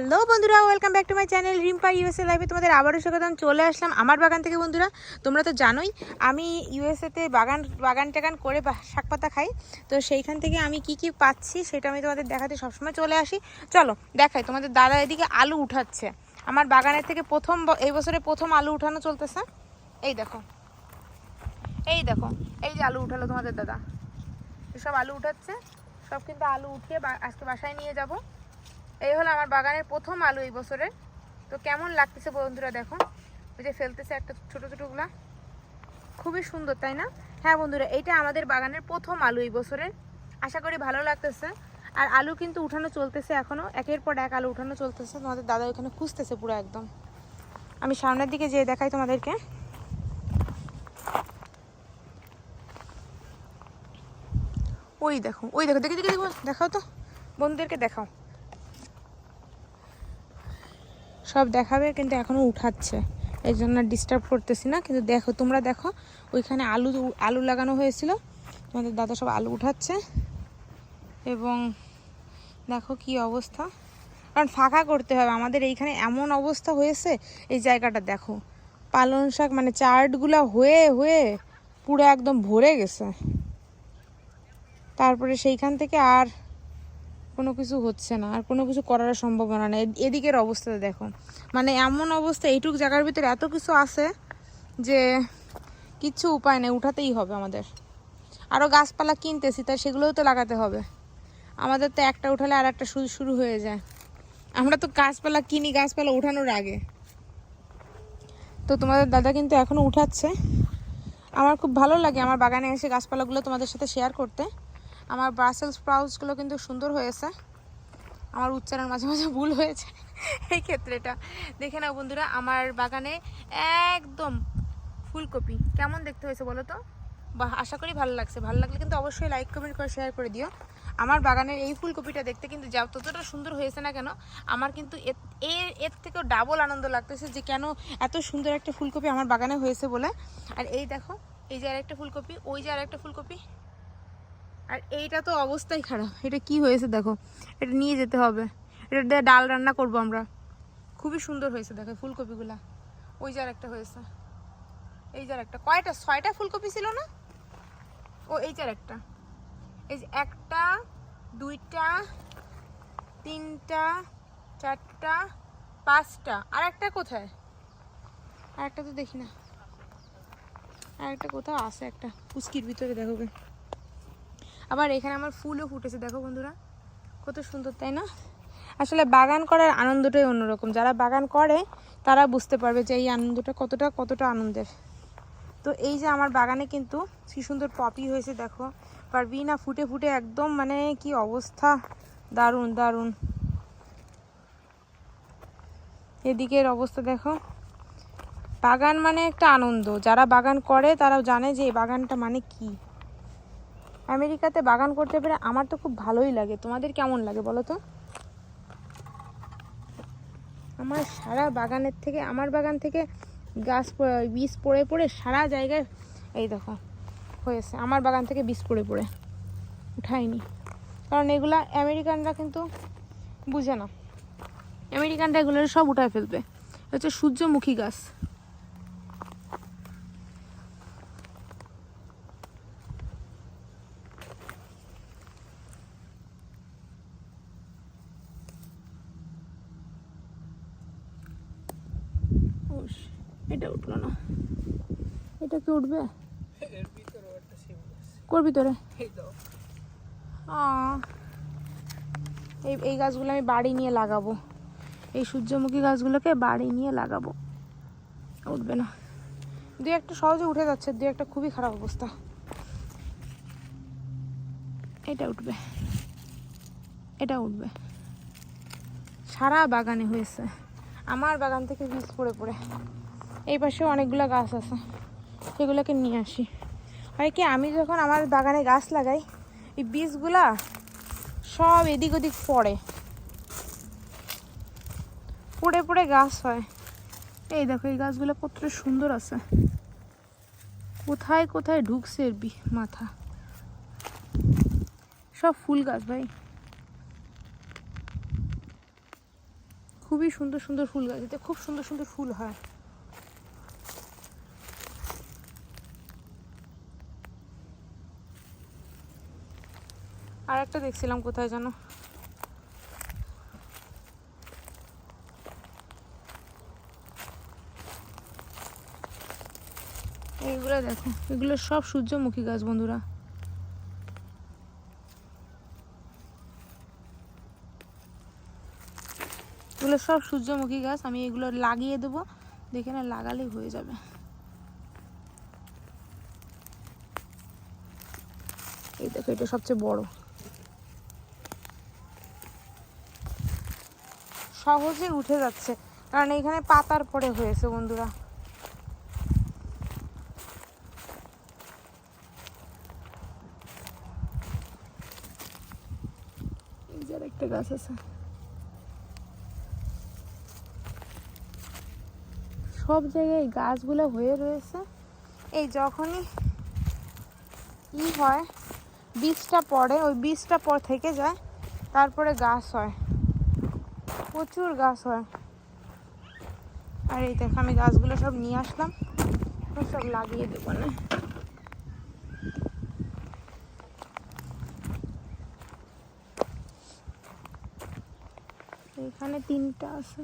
Hello বন্ধুরা welcome back to my channel Rimpa USA লাইভে তোমাদের আবারও স্বাগতম। চলে আসলাম আমার বাগান থেকে, বন্ধুরা। তোমরা তো জানোই, আমি ইউএসএতে বাগান বাগান টাগান করে শাক পাতা খাই। তো সেইখান থেকে আমি কি কি পাচ্ছি সেটা আমি তোমাদের দেখাতে সবসময় চলে আসি। চলো, দেখাই, তোমাদের দাদা এদিকে আলু উঠাচ্ছে। আমার বাগানের থেকে প্রথম এই বছরে প্রথম আলু উঠানো চলতেছে। এই দেখো এই দেখো, এই যে আলু উঠালো তোমাদের দাদা। সব আলু উঠাচ্ছে, সব কিন্তু আলু উঠিয়ে আজকে বাসায় নিয়ে যাব। এই হলো আমার বাগানের প্রথম আলু এই বছরের তো কেমন লাগতেছে বন্ধুরা দেখো? ওই যে ফেলতেছে একটা ছোট ছোটগুলা খুবই সুন্দর, তাই না? হ্যাঁ বন্ধুরা, এইটা আমাদের বাগানের প্রথম আলু এই বছরের আশা করি ভালো লাগতেছে। আর আলু কিন্তু উঠানো চলতেছে এখনও। একের পর এক আলু উঠানো চলতেছে। তোমাদের দাদা ওখানে খুঁজতেছে পুরো একদম। আমি সামনের দিকে যেয়ে দেখাই তোমাদেরকে। ওই দেখো ওই দেখো, দেখি দেখি, দেখো, দেখাও তো। বন্ধুদেরকে দেখাও। সব দেখাবে, কিন্তু এখনও উঠাচ্ছে। এই জন্য ডিস্টার্ব করতেছি না, কিন্তু দেখো, তোমরা দেখো, ওইখানে আলু আলু লাগানো হয়েছিল। তোমাদের দাদা সব আলু উঠাচ্ছে। এবং দেখো কি অবস্থা। কারণ ফাঁকা করতে হবে, আমাদের এইখানে এমন অবস্থা হয়েছে, এই জায়গাটা দেখো। পালং শাক মানে চার্টগুলো হয়ে হয়ে পুরো একদম ভরে গেছে। তারপরে সেইখান থেকে আর কোনো কিছু হচ্ছে না, আর কোনো কিছু করার সম্ভাবনা নেই। এদিকের অবস্থাতে দেখো। মানে এমন অবস্থা, এইটুক জায়গার ভিতরে এত কিছু আছে যে কিচ্ছু উপায় নেই, উঠাতেই হবে আমাদের। আরও গাছপালা কিনতেছি তাই সেগুলোও তো লাগাতে হবে। আমাদের তো একটা উঠালে আর একটা শুরু শুরু হয়ে যায়। আমরা তো গাছপালা কিনি, গাছপালা উঠানোর আগে। তো তোমাদের দাদা কিন্তু এখনও উঠাচ্ছে। আমার খুব ভালো লাগে আমার বাগানে এসে গাছপালাগুলো তোমাদের সাথে শেয়ার করতে। আমার ব্রাসেল স্প্রাউটসগুলো কিন্তু সুন্দর হয়েছে। আমার উচ্চারণ মাঝে মাঝে ভুল হয়েছে। এই ক্ষেত্রেটা। দেখে নাও বন্ধুরা, আমার বাগানে একদম ফুলকপি। কেমন দেখতে হয়েছে বলো তো? বাহ, আশা করি ভালো লাগছে। ভালো লাগলে কিন্তু অবশ্যই লাইক কমেন্ট করে শেয়ার করে দিও। আমার বাগানের এই ফুলকপিটা দেখতে কিন্তু যা ততটা সুন্দর হয়েছে না কেন, আমার কিন্তু এর- এর থেকেও ডাবল আনন্দ লাগতেছে যে কেন এত সুন্দর একটা ফুলকপি আমার বাগানে হয়েছে বলে। আর এই দেখো, এই যে আরেকটা ফুলকপি, ওই যে আর একটা ফুলকপি। আর এইটা তো অবস্থাই খারাপ। এটা কি হয়েছে দেখো, এটা নিয়ে যেতে হবে। এটা দিয়ে ডাল রান্না করব আমরা। খুবই সুন্দর হয়েছে দেখো ফুলকপিগুলা। ওই যার একটা হয়েছে। এই যার একটা কয়টা? ছয়টা ফুলকপি ছিল না? ও, এই যার একটা এই যে একটা, দুইটা, তিনটা, চারটা, পাঁচটা। আর একটা কোথায়? আর একটা তো দেখি না। আর একটা কোথাও আছে একটা। পুচকির ভিতরে দেখো। আবার এখানে আমার ফুলও ফুটেছে, দেখো বন্ধুরা, কত সুন্দর, তাই না? আসলে বাগান করার আনন্দটাই অন্যরকম। যারা বাগান করে, তারা বুঝতে পারবে যে এই আনন্দটা কতটা কতটা আনন্দের। তো এই যে আমার বাগানে কিন্তু কি সুন্দর পপি হয়েছে, দেখো। পারবি না ফুটে ফুটে একদম মানে কি অবস্থা। দারুণ দারুণ। এদিকের অবস্থা দেখো। বাগান মানে একটা আনন্দ। যারা বাগান করে তারা জানে যে বাগানটা মানে কি। আমেরিকাতে বাগান করতে পেরে আমার তো খুব ভালোই লাগে। তোমাদের কেমন লাগে বলো তো? আমার সারা বাগানের থেকে, আমার বাগান থেকে গাছ বীজ পড়ে পড়ে সারা জায়গায় এই দেখো, হয়েছে। আমার বাগান থেকে বীজ পড়ে পড়ে, উঠায়নি। কারণ এগুলা আমেরিকানরা কিন্তু বুঝে না। আমেরিকানরা এগুলো সব উঠায় ফেলবে। হচ্ছে সূর্যমুখী গাছ। এটা উঠল না। এটা কি উঠবে? করবি তোরে এই এই গাছগুলো আমি বাড়ি নিয়ে লাগাবো। এই সূর্যমুখী গাছগুলোকে বাড়ি নিয়ে লাগাবো। উঠবে না। দুই একটা সহজে উঠে যাচ্ছে দুই একটা খুবই খারাপ অবস্থা। এটা উঠবে। এটা উঠবে। সারা বাগানে হয়েছে। আমার বাগান থেকে বীজ পড়ে পড়ে। এই পাশে অনেকগুলো গাছ আছে। সেগুলোকে নিয়ে আসি। হয় কি, আমি যখন আমার বাগানে গাছ লাগাই, এই বীজগুলা সব এদিক ওদিক পড়ে। পড়ে পড়ে গাছ হয়। এই দেখো, এই গাছগুলো কতটা সুন্দর আছে। কোথায় কোথায় ঢুকছে এর মাথা। সব ফুল গাছ ভাই। খুবই সুন্দর সুন্দর ফুল গাছ। এতে খুব সুন্দর সুন্দর ফুল হয়। আর একটা দেখছিলাম কোথায় যেন। এইগুলো দেখো, এগুলো সব সূর্যমুখী গাছ বন্ধুরা। এগুলো সব সূর্যমুখী গাছ, আমি এগুলো লাগিয়ে দেবো, দেখে না লাগালেই হয়ে যাবে। এই দেখো, এটা সবচেয়ে বড়। সহজে উঠে যাচ্ছে। কারণ এখানে পাতার পরে হয়েছে বন্ধুরা। একটা গাছ আছে। সব জায়গায় গাছগুলো হয়ে রয়েছে। এই যখনই ই হয়, বীজটা পড়ে, ওই বীজটা পর থেকে যায়, তারপরে গাছ হয়। প্রচুর গাছ হয়। আর এই দেখো, আমি গাছগুলো সব নিয়ে আসলাম। সব লাগিয়ে দেবো না। এখানে তিনটা আছে।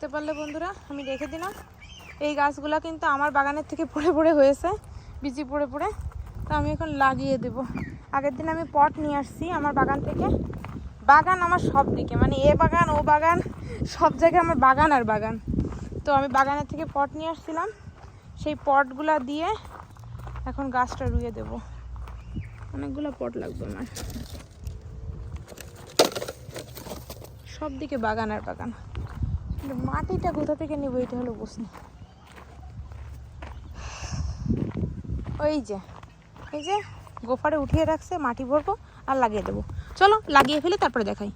দেখতে পারলে বন্ধুরা, আমি রেখে দিলাম। এই গাছগুলো কিন্তু আমার বাগানের থেকে পড়ে পড়ে হয়েছে, বিচি পড়ে পড়ে। তো আমি এখন লাগিয়ে দেব। আগের দিন আমি পট নিয়ে আসছি আমার বাগান থেকে। বাগান আমার সব দিকে মানে এ বাগান, ও বাগান, সব জায়গায় আমার বাগান আর বাগান। তো আমি বাগানের থেকে পট নিয়ে আসছিলাম। সেই পটগুলা দিয়ে এখন গাছটা রুয়ে দেব। অনেকগুলো পট লাগবে আমার। সব দিকে বাগান আর বাগান। মাটিটা কোথা থেকে নেব এটা হলো প্রশ্ন। ওই যে, এই যে গোফারে উঠিয়ে রাখছে, মাটি ভরবো আর লাগিয়ে দেবো। চলো লাগিয়ে ফেলে, তারপরে দেখাই।